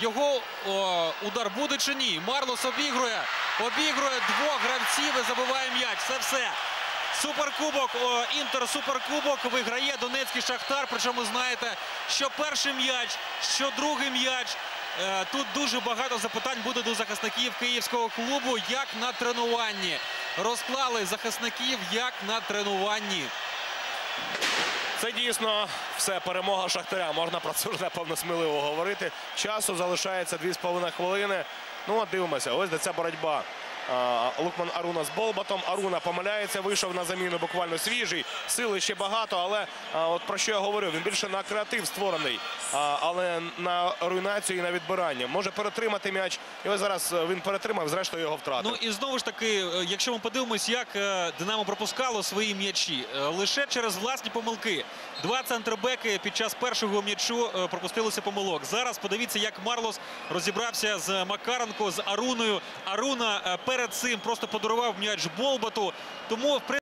Його о, удар буде чи ні? Марлос обігрує. Обігрує двох гравців і забиває м'яч. Це все. Суперкубок, о, Інтер Суперкубок виграє Донецький Шахтар. Причому знаєте, що перший м'яч, що другий м'яч. Е, Тут дуже багато запитань буде до захисників київського клубу, як на тренуванні. Розклали захисників як на тренуванні. Це дійсно все перемога Шахтаря. Можна про це вже напевно сміливо говорити. Часу залишається 2,5 хвилини. Ну а дивимося. Ось де ця боротьба. Лукман Аруна з Болбатом. Аруна помиляється, вийшов на заміну буквально свіжий. Сили ще багато, але от про що я говорив, він більше на креатив створений, але на руйнацію і на відбирання. Може перетримати м'яч. І ось зараз е, він перетримав, зрештою його втратив. Ну і знову ж таки, е, якщо ми подивимось, як е, Динамо пропускало свої м'ячі, лише через власні помилки. Два центрбеки під час першого м'ячу пропустилося помилок. Зараз подивіться, як Марлос розібрався з Макаренко, з Аруною. Аруна е, перед цим просто подарував м'яч Болбату. Тому в принципі,